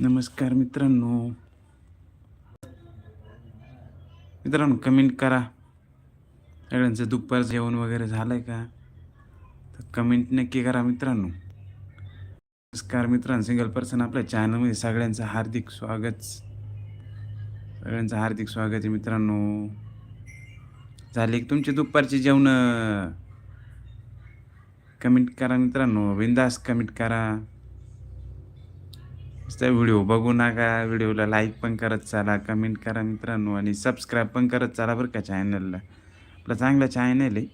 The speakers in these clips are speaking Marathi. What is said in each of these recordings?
नमस्कार मित्रांनो. मित्रांनो कमेंट करा. सगळ्यांचं दुपार जेवण वगैरे झालं आहे का? तर कमेंट नक्की करा मित्रांनो. नमस्कार मित्रांनो सिंगल पर्सन आपल्या चॅनलमध्ये सगळ्यांचं हार्दिक स्वागत. सगळ्यांचं हार्दिक स्वागत आहे मित्रांनो. झाले की तुमचे दुपारचे जेवण? कमेंट करा मित्रांनो. बिंदास कमेंट करा. नुसता व्हिडिओ बघू नका व्हिडिओला लाईक पण करत चाला कमेंट करा मित्रांनो आणि सबस्क्राईब पण करत चाला बरं का चॅनलला आपला चांगला चॅनल आहे.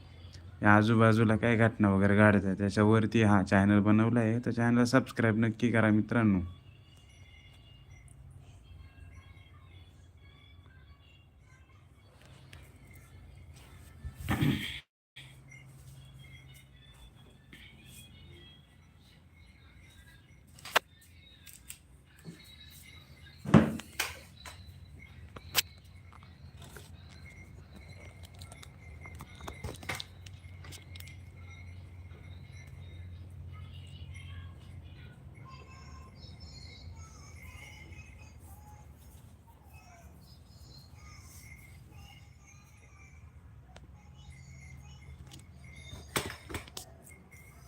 या आजूबाजूला काय घटना वगैरे घडत आहे त्याच्यावरती हा चॅनल बनवला आहे तर चॅनलला सबस्क्राईब नक्की करा मित्रांनो.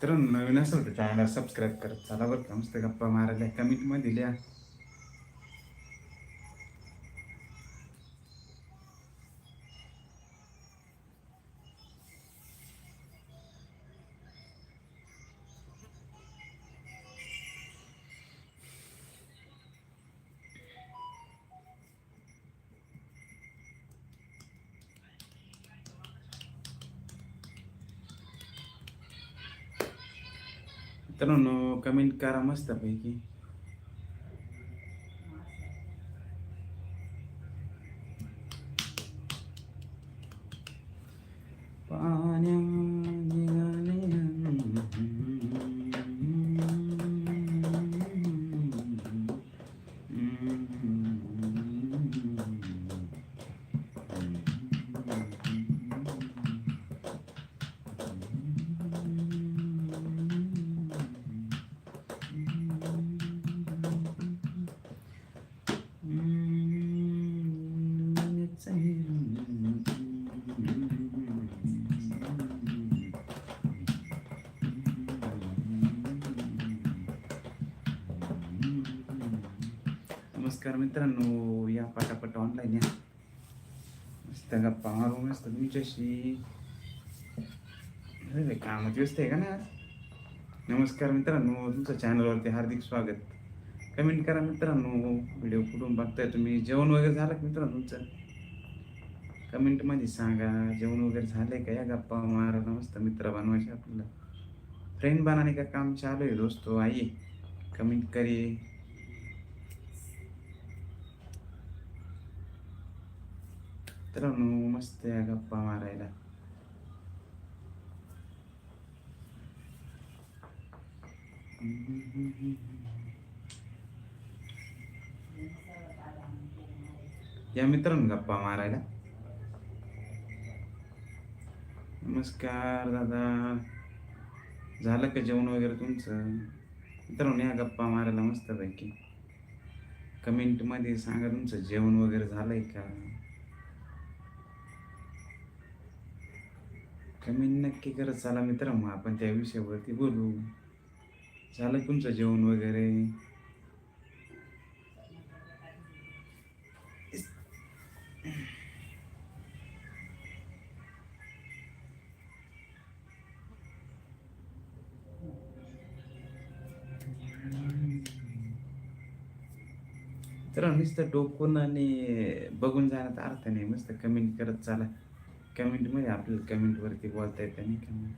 तर नवीन असेल तर चॅनल सबस्क्राईब करत चला बरं का. मस्त गप्पा मारायला. कमेंटमध्ये लिहा. मित्रांनो कमेंट करा मस्तपैकी नमस्कार मित्रांनो या पटापट ऑनलाईन या. मस्त गप्पा मारू मस्त तुमच्याशी. कामात व्यस्त आहे का ना नमस्कार मित्रांनो तुमचं चॅनलवरती हार्दिक स्वागत. कमेंट करा मित्रांनो व्हिडिओ कुठून बघताय तुम्ही? जेवण वगैरे झालं का मित्रांनो तुमचं? कमेंटमध्ये सांगा जेवण वगैरे झालंय का? या गप्पा मारायला मस्त मित्र बनवायचे आपल्याला. फ्रेंड बनाने का काम चालू आहे दोस्तों आई. कमेंट करी. मित्रांनो मस्त या गप्पा मारायला या मित्रांनो गप्पा मारायला नमस्कार दादा झालं का जेवण वगैरे तुमचं मित्रांनो या गप्पा मारायला मस्तपैकी कमेंटमध्ये सांगा तुमचं जेवण वगैरे झालंय का कमेंट नक्की करत चला मित्र? मग आपण त्या विषयावरती बोलू. झालं तुमचं जेवण वगैरे? तर नुसतं डोकून आणि बघून जाण्यात अर्थ नाही. मस्त कमेंट करत चाला कमेंटमध्ये आपल्याला कमेंटवरती बोलता येतं नाही का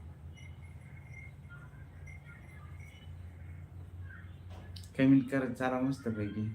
कमेंट करत चाला मस्तपैकी.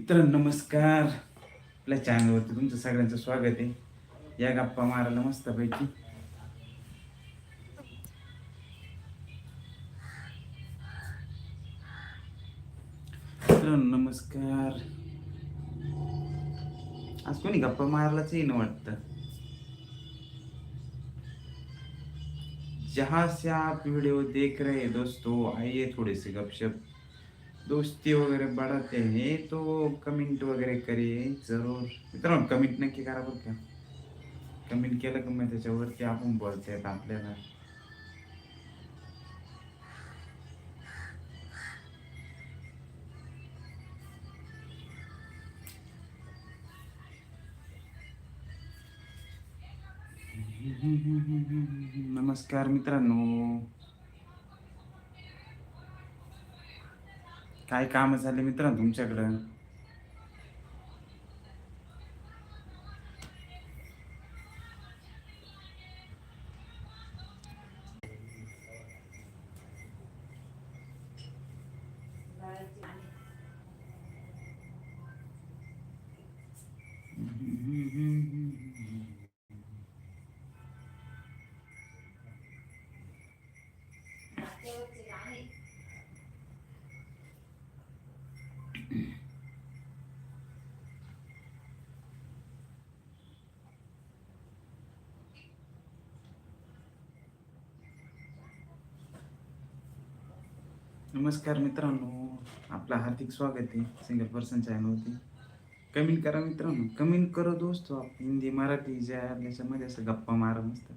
मित्रांनो नमस्कार. आपल्या चॅनलवरती तुमचं सगळ्यांचं स्वागत आहे. या गप्पा मारायला मस्तपैकी मित्रांनो नमस्कार. आज कोणी गप्पा मारायलाच येईन वाटतं? जहा से आप देख रहे दोस्तों आइए थोडेसे गपशप. दोस्ती वगैरे बढ़ाते हैं तो कमेंट वगैरे करे जरूर. मित्रांनो कमेंट नक्की करा बरं का. कमेंट केलं का मग त्याच्यावरती आपण बोलता आपल्याला. नमस्कार मित्रांनो. काय कामं झाले मित्रांनो तुमच्याकडं? नमस्कार मित्रांनो आपला हार्दिक स्वागत आहे सिंगल पर्सन चॅनलवरती कमेंट करा मित्रांनो. कमेंट करत दोस्त. हिंदी मराठी ज्या याच्यामध्ये असं गप्पा मारा मस्त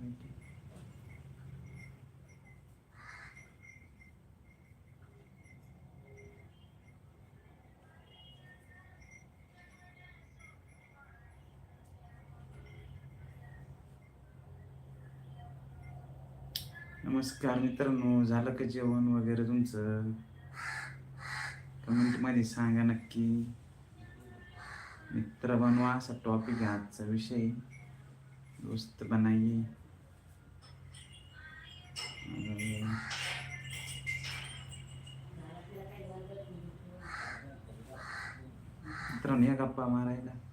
नमस्कार मित्रांनो झालं का जेवण वगैरे तुमचं? कमेंटमध्ये सांगा नक्की. मित्र बनवा असा टॉपिक आहे आजचा विषय. दोस्त बनाई. मित्रांनो या गप्पा मारायला.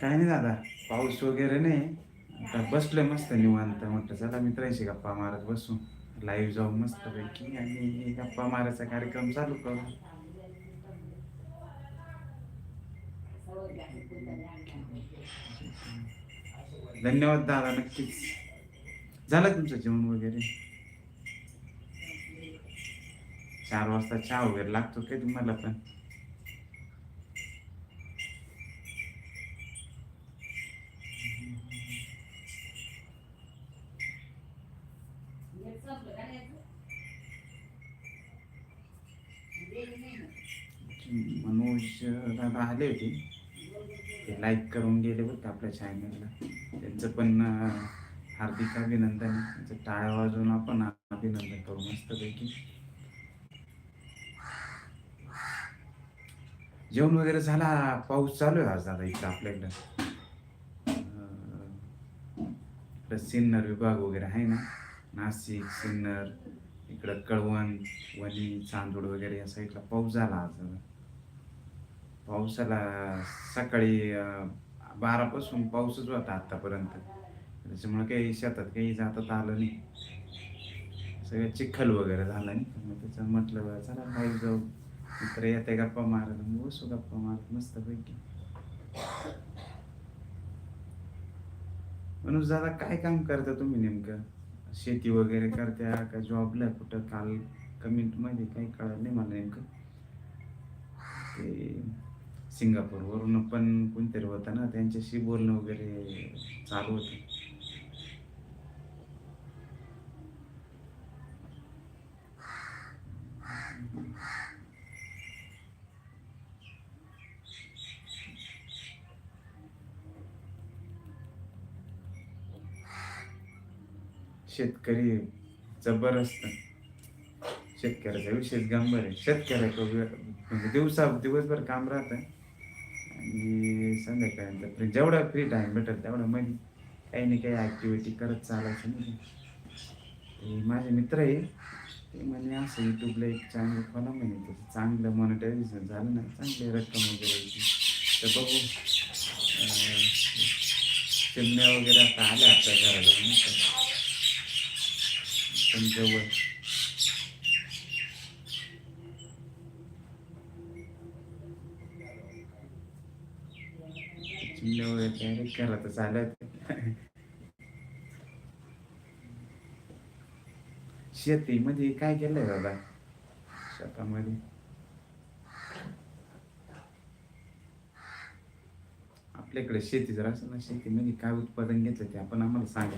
काय नाही दादा पाऊस वगैरे नाही. आता बसलोय मस्त निवांत. म्हटलं चला मित्रांशी गप्पा मारत बसू. लाईव्ह जाऊ मस्त पैकी आणि गप्पा मारायचा कार्यक्रम चालू करू. धन्यवाद दादा नक्कीच. झालं तुमचं जेवण वगैरे? चार वाजता चहा वगैरे लागतो काय तुम्हाला पण? मनोज दादा आले होते. ते लाईक करून गेले होते आपल्या चॅनलला त्यांचं पण हार्दिक अभिनंदन. त्यांचं टाळ्या वाजवून आपण अभिनंदन करू मस्तपैकी. जेवण वगैरे झाला? पाऊस चालू आहे आज दादा इथं आपल्याकडं. सिन्नर विभाग वगैरे आहे ना? नाशिक सिन्नर इकडं कळवण वणी चांदोड वगैरे या साईडला पाऊस झाला आज. पावसाला सकाळी बारापासून पाऊसच होता आत्तापर्यंत त्याच्यामुळे काही शेतात काही जातात आलं नाही. सगळं चिखल वगैरे झाला नाही. मग त्याचं म्हटलं चला बाहेर जाऊ. मित्र येते गप्पा मारत. मग बसू गप्पा मारत मस्त पैकी मनोज दादा काय काम करता तुम्ही नेमकं? शेती वगैरे करत्या का जॉबला कुठं काल कमेंटमध्ये काही कळलं नाही मला नेमकं. ते सिंगापूरवरून पण कोणतरी होता ना त्यांच्याशी बोलणं वगैरे चालू होतं. शेतकरी जबरदस्त. शेतकऱ्याचा विशेष गंभीर आहे. शेतकऱ्याचं वेळ- म्हणजे दिवसा दिवसभर काम राहतं आणि संध्याकाळी जेवढा फ्री टाइम भेटेल तेवढा मध्ये काही ना काही ॲक्टिव्हिटी करत चालायचं नाही. माझे मित्र आहे. ते म्हणे असं यूट्यूबला एक चॅनल खोला म्हणे त्याचं चांगलं मॉनिटायझेशन झालं ना चांगली रक्कम वगैरे तर बघू. चिमण्या वगैरे आता आल्या आपल्या घराला पण जवळ चिमण्या वगैरे शेतीमध्ये काय केलंय दादा? शेतामध्ये. आपल्याकडे शेती जर असेल ना शेतीमध्ये काय उत्पादन घेतलं ते आपण आम्हाला सांगा.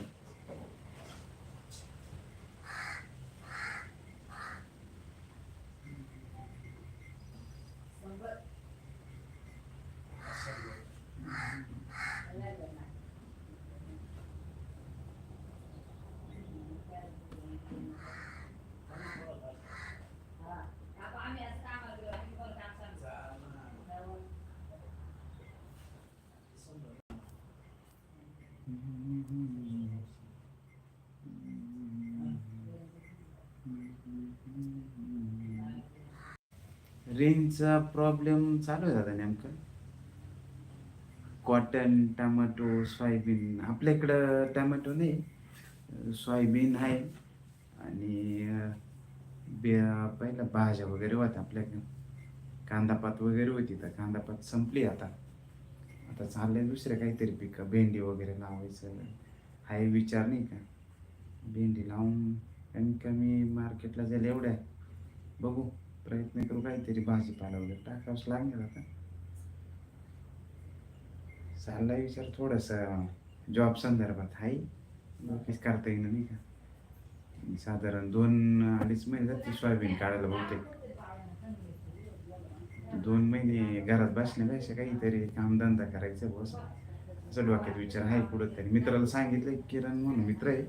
रेंजचा प्रॉब्लेम चालू आहे दादा नेमका. Cotton tomato soybean. आपल्या इकडं टमॅटो नाही सोयाबीन आहे आणि बे पहिला भाज्या वगैरे होत्या आपल्याकडे. कांदापात वगैरे होती तर कांदापात संपली आता. आता चाललंय दुसरं काहीतरी पिकं. भेंडी वगैरे लावायचं. हाय विचार नाही का? भेंडी लावून कमी कमी मार्केटला जाईल एवढ्या. बघू प्रयत्न करू काहीतरी भाजीपाला वगैरे टाकावंच लागणार आता. चाललाय विचार थोडंसं. जॉब संदर्भात आहे नोकरीच करता येईन नाही का? साधारण दोन अडीच महिने जाते सोयाबीन काढायला बहुतेक. दोन महिने घरात बसण्यापेक्षा काहीतरी कामधंदा करायचा बस असं डोक्यात विचार आहे पुढं तरी मित्राला सांगितलं किरण म्हणून मित्र आहे.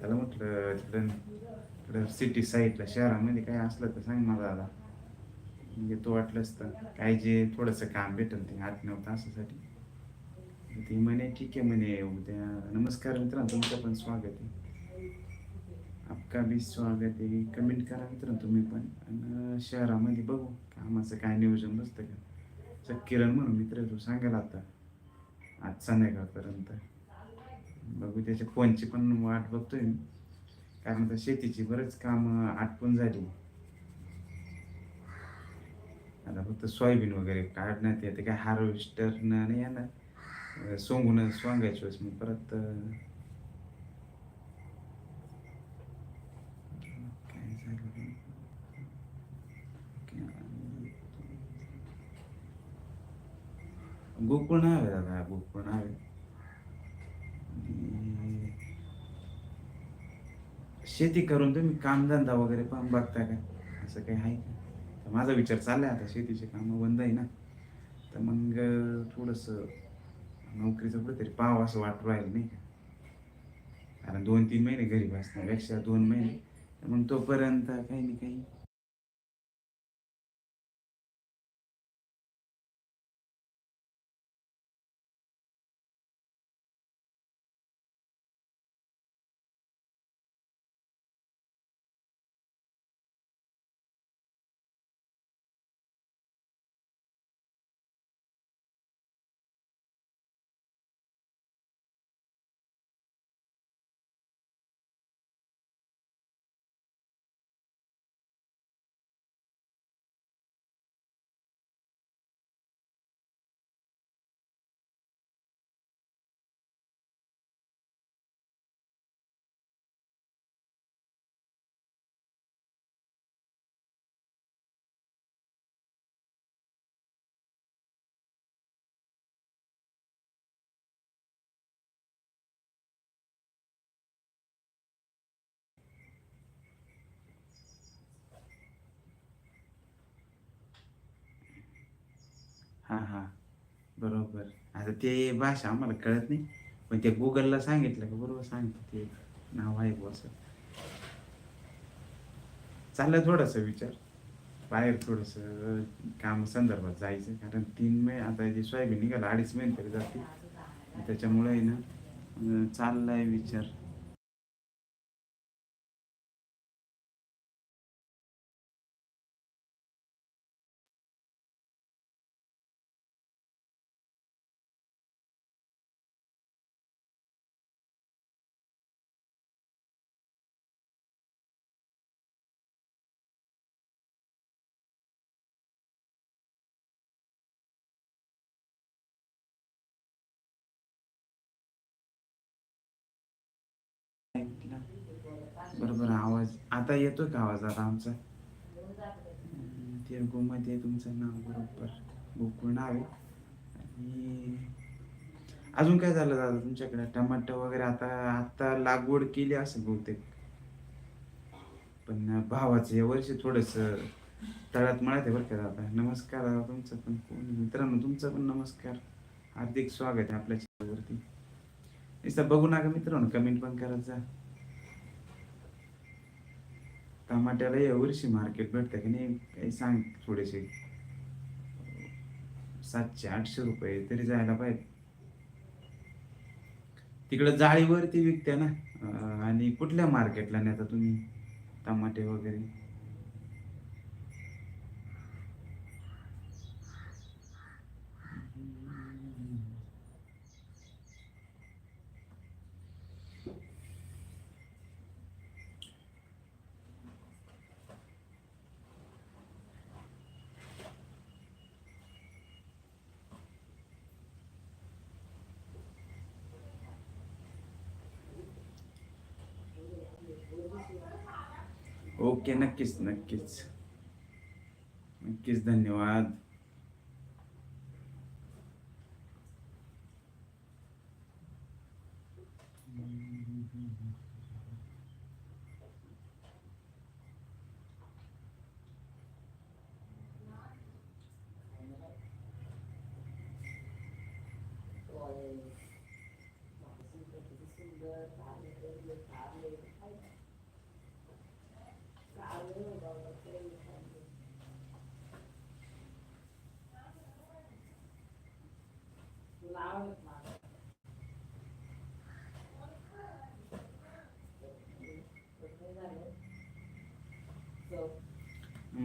त्याला म्हटलं तिकडं तिकडं सिटी साईडला शहरामध्ये काय असलं तर सांग मला दादा. म्हणजे तो वाटलंच तर काय जे थोडंसं काम भेटेल ते आठ नऊ तासासाठी ती म्हणे ठीक आहे म्हणे उद्या नमस्कार मित्रांनो तुमचं पण स्वागत आहे. आपका बी स्वागत आहे कमेंट करा मित्र तुम्ही पण. आणि शहरामध्ये बघू कामाचं काय नियोजन बसतं का? सर किरण म्हणून मित्र तू तो सांगायला आता आज संध्याकाळपर्यंत. बघू त्याच्या फोनची पण वाट बघतोय मी. कारण आता शेतीची बरेच कामं आटपून झाली. आता फक्त सोयाबीन वगैरे काढण्यात येते. काय हार्वेस्टर नाही येणार. सोंगून सोंगायच्या वेळेस मग परत अं, काय झालं रे? गोकुळ नाव आहे दादा गोकुळ नाव आहे. शेती करून तुम्ही कामधंदा वगैरे पण बघता का? असं काही आहे का? तर माझा विचार चाललाय आता शेतीचे कामं बंद आहे ना. तर मग थोडंसं नोकरीचं कुठेतरी पाव असं वाटू राहील नाही का? कारण दोन तीन महिने घरी बसण्यापेक्षा दोन महिने. तर मग तोपर्यंत काही नाही काही हां हां. बरोबर. आता ते भाषा आम्हाला कळत नाही. पण ते गुगलला सांगितलं का? बरोबर सांगते ते नाव आहे बुवा असं. चाललं थोडंसं विचार. बाहेर थोडंसं काम संदर्भात जायचं. कारण तीन मे आता जे सोयाबीन निघालं अडीच महिने तरी जाते त्याच्यामुळे ना चाललाय विचार. बरोबर आवाज. आता येतोय का आवाज? आता आमचा? अं, तेलगूमध्ये तुमचं नाव बरोबर. गोकुळ नाव आहे. आणि अजून काय झालं दादा तुमच्याकडे? टमाटर वगैरे आता आता लागवड केली असेल बहुतेक. पण भावाचं या वर्षी थोडस तळ्यात मळत आहे बरं का दादा. नमस्कार दादा तुमचं पण मित्रांनो तुमचं पण नमस्कार. हार्दिक स्वागत आहे आपल्या चॅनलवरती नुसतं बघू नका मित्रांनो कमेंट पण करत जा. टमाट्याला या वर्षी मार्केट भेटतं की नाही काही सांग थोडेसे. सातशे आठशे रुपये तरी जायला पाहिजे. तिकडं जाळीवरती विकते ना आणि कुठल्या मार्केटला नेता तुम्ही? टमाटे वगैरे. ओके नक्कीच नक्कीच नक्कीच धन्यवाद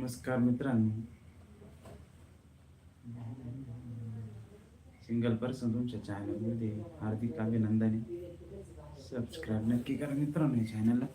नमस्कार मित्रांनो. सिंगल पर्सन तुमच्या चॅनलमध्ये हार्दिक अभिनंदन. सबस्क्राईब नक्की करा मित्रांनो या चॅनलला